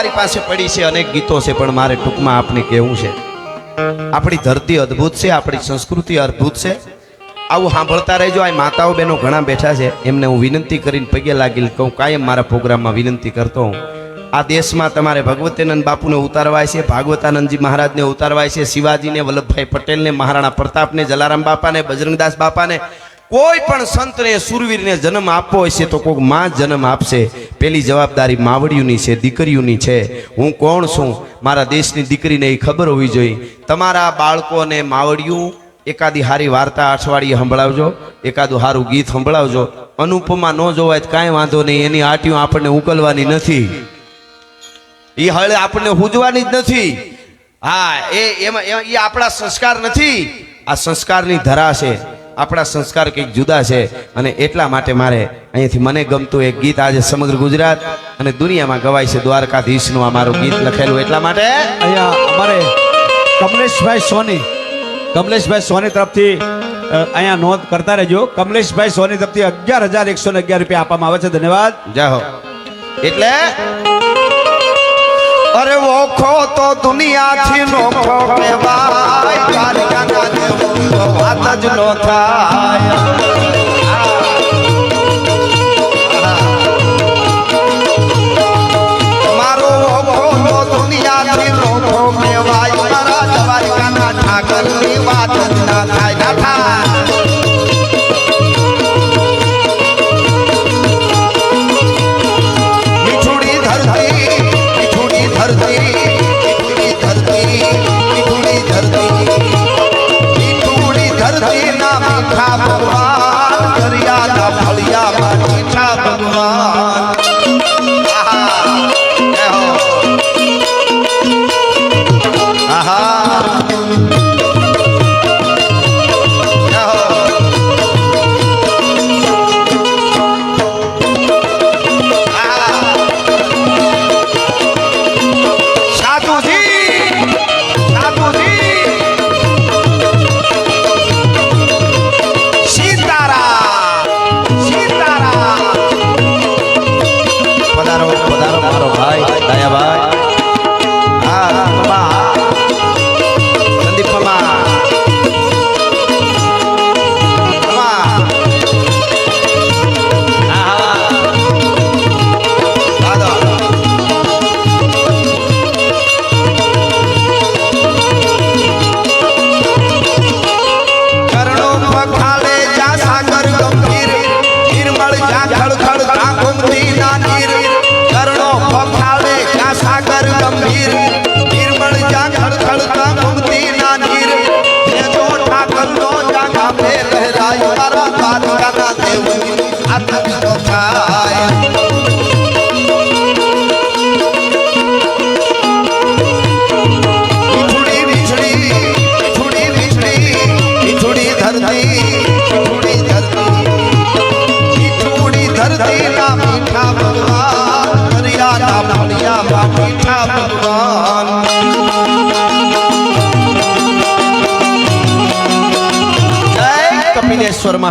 મારી પાસે પડી છે, અનેક ગીતો છે, પણ મારે ટૂંકમાં આપને કહેવું છે. આપણી ધરતી અદ્ભુત છે, આપણી સંસ્કૃતિ અદ્ભુત છે. આવું સાંભળતા રહેજો, આ માતાઓ બહેનો ઘણા બેઠા છે. એમને હું વિનંતી કરીને પગે લાગી કહું, કાયમ મારા પ્રોગ્રામમાં વિનંતી કરતો હું. આ દેશમાં તમારે ભગવતીનંદ બાપુને ઉતારવાય છે, ભાગવતાનંદજી મહારાજને ઉતારવાય છે, શિવાજીને, વલ્લભભાઈ પટેલને, મહારાણા પ્રતાપને, જલારામ બાપાને, બજરંગદાસ બાપાને. કોઈ પણ સંતને, સુરવીરને જન્મ આપવો છે તો કોઈકમાં જન્મ આપશે. પેલી જવાબદારી માવડીઓની છે, દીકરીઓની છે. હું કોણ છું? મારા દેશની દીકરીને એ ખબર હોવી જોઈએ. તમારા બાળકોને માવડિયું એકાદી હારી વાર્તા અઠવાડિયે સંભળાવજો, એકાદું સારું ગીત સંભળાવજો. અનુપમા ન જોવાય કાંઈ વાંધો નહીં, એની આટીઓ આપણને ઉકલવાની નથી. એ હળે આપણને હુજવાની જ નથી. હા, એ એમાં એ આપણા સંસ્કાર નથી. આ સંસ્કારની ધરા છે. આપણા સંસ્કાર કંઈક જુદા છે અને એટલા માટે મારે અહીંયાથી મને ગમતું એક ગીત આજે સમગ્ર ગુજરાત અને દુનિયામાં ગવાય છે દ્વારકાધીશનું આ મારું ગીત લખેલું એટલા માટે અહીંયા અમારે કમલેશભાઈ સોની કમલેશભાઈ સોની તરફથી અહીંયા નોંધ કરતા રહેજો. કમલેશભાઈ સોની તરફથી અગિયાર હજાર એકસો ને અગિયાર રૂપિયા આપવામાં આવે છે. ધન્યવાદ. જાહો એટલે અરે ઓખો તો દુનિયાથી નોખો કહેવાય. દ્વારકાના દેવો વાત જ નો થાય. করিয়া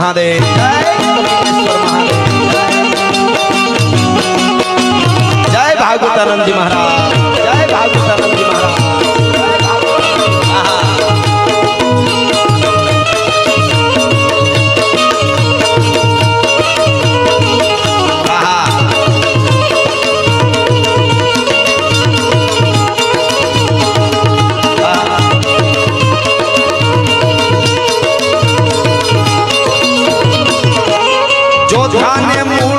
મહાદેવ જય ભાગવતાનંદજી મહારાજ જય ભાગવતાનંદજી મહારાજ જો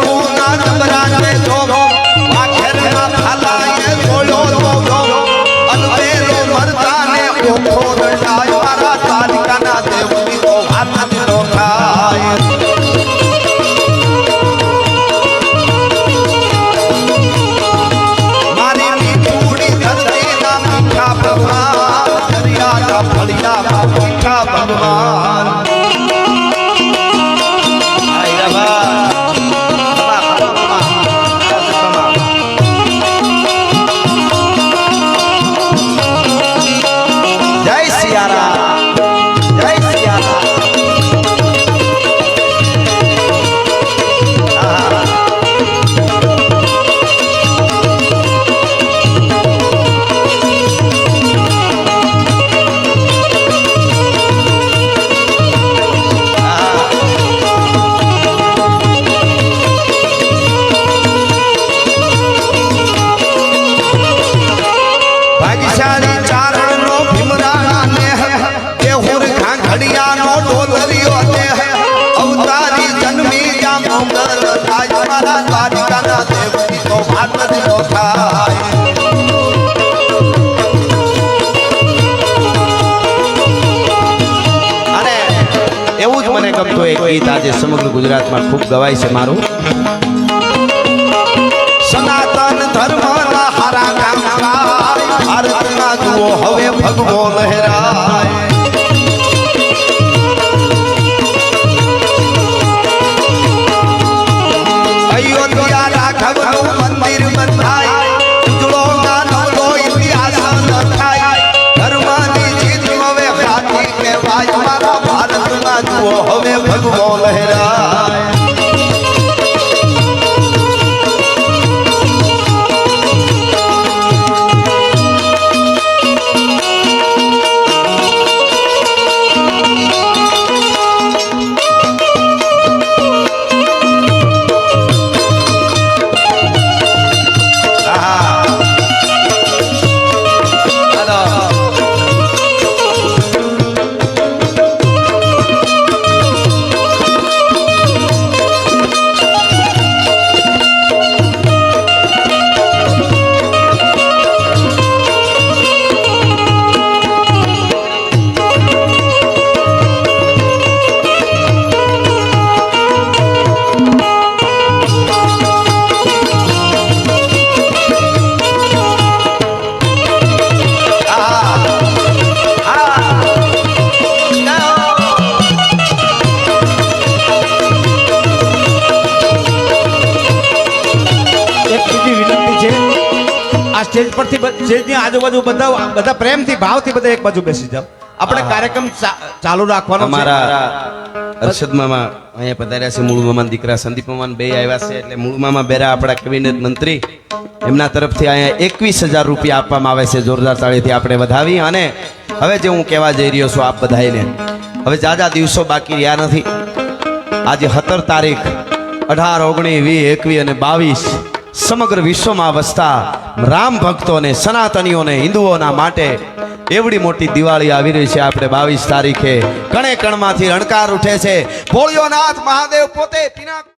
ડુંગર એવું જ મને ગમતો એક ગીત આજે સમગ્ર ગુજરાતમાં ખૂબ ગવાય છે મારું. સનાતન ધર્મ હારા કામ ભારતમાં જુઓ હવે ભગવો લહેરાય. રાઘવનું મંદિર બંધાય. ઉજળો ગાનવલો ઇતિહાસ લખાય ધર્મની જીત હવે ખાતી કહેવાય. મારા ભારતમાં જુઓ, હવે સ્ટેજ પરથી સ્ટેજની આજુબાજુ બધા બધા પ્રેમથી ભાવથી બધા એક બાજુ બેસી જાઓ. આપણે કાર્યક્રમ ચાલુ રાખવાનો છે. અમારા અરશદ મામા અહીંયા પધાર્યા છે મૂળ મામા દીકરા સંદીપ મામા બે આવ્યા છે એટલે મૂળ મામા બેરા આપણા કેબિનેટ મંત્રી. એમના તરફથી અહીંયા એકવીસ હજાર રૂપિયા આપવામાં આવે છે જોરદાર તાળીથી આપણે વધાવી. અને હવે જે હું કહેવા જઈ રહ્યો છું આપ બધાને હવે જાજા દિવસો બાકી રહ્યા નથી. આજે સત્તર તારીખ અઢાર ઓગણીસ વીસ એકવીસ અને બાવીસ. સમગ્ર વિશ્વમાં વસતા રામ ભક્તોને, સનાતનીઓને, હિન્દુઓના માટે એવડી મોટી દિવાળી આવી રહી છે. આપણે બાવીસ તારીખે કણે કણમાંથી રણકાર ઉઠે છે. ભોળિયોનાથ મહાદેવ પોતે